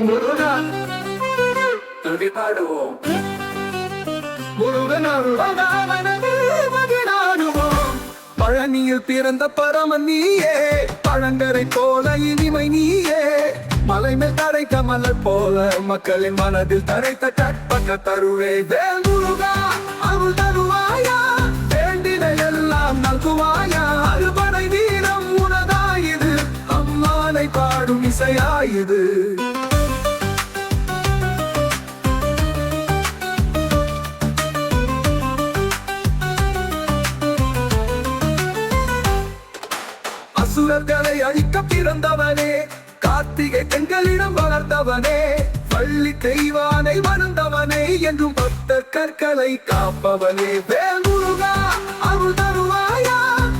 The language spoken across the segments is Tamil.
முருகா. துதி பாடுவோம். முருகன் பழனியில் பிறந்த பரமன் நீயே பழங்கரை போல இனிமை நீயே. மலை மேல் தரைத்த மலர் போல மக்களின் மனதில் தரைத்த கற்பன தருவே வேல் முருகா அருள் தருவாயா? வேண்டின எல்லாம் நல்குவாயா? அறுபடை வீரம் உனதாயுது. அம்மானை பாடும் இசையாயுது. அசுரர்களை அழிக்க பிறந்தவனே. கார்த்திகை பெண்களிடம் வளர்ந்தவனே. பள்ளி தெய்வானை மறந்தவனே என்றும் பக்த கற்களை காப்பவனே. வேல்முருகா அருள் தருவாயா?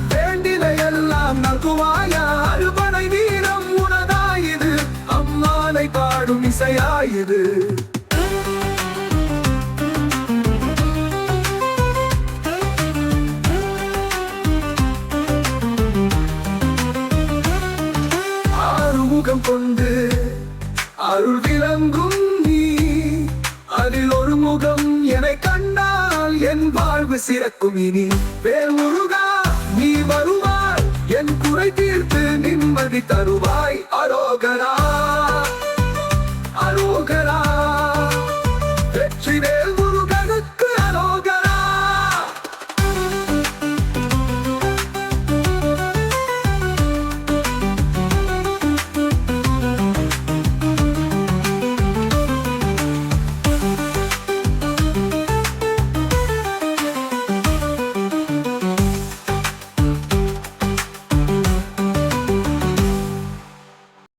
வேண்டின எல்லாம் நல்குவாயா? அறுபடை வீரம் உனதாயுது அம்மானை பாடும் இசையாயுது கொண்டு அருள் விளங்கும் நீ. அதில் ஒரு முகம் என கண்டால் என் வாழ்வு சிறக்கும் இனி. வேல் முருகா நீ வருவாய். என் குறை தீர்த்து நிம்மதி தருவாய். அரோகரா அரோகரா. வெற்றி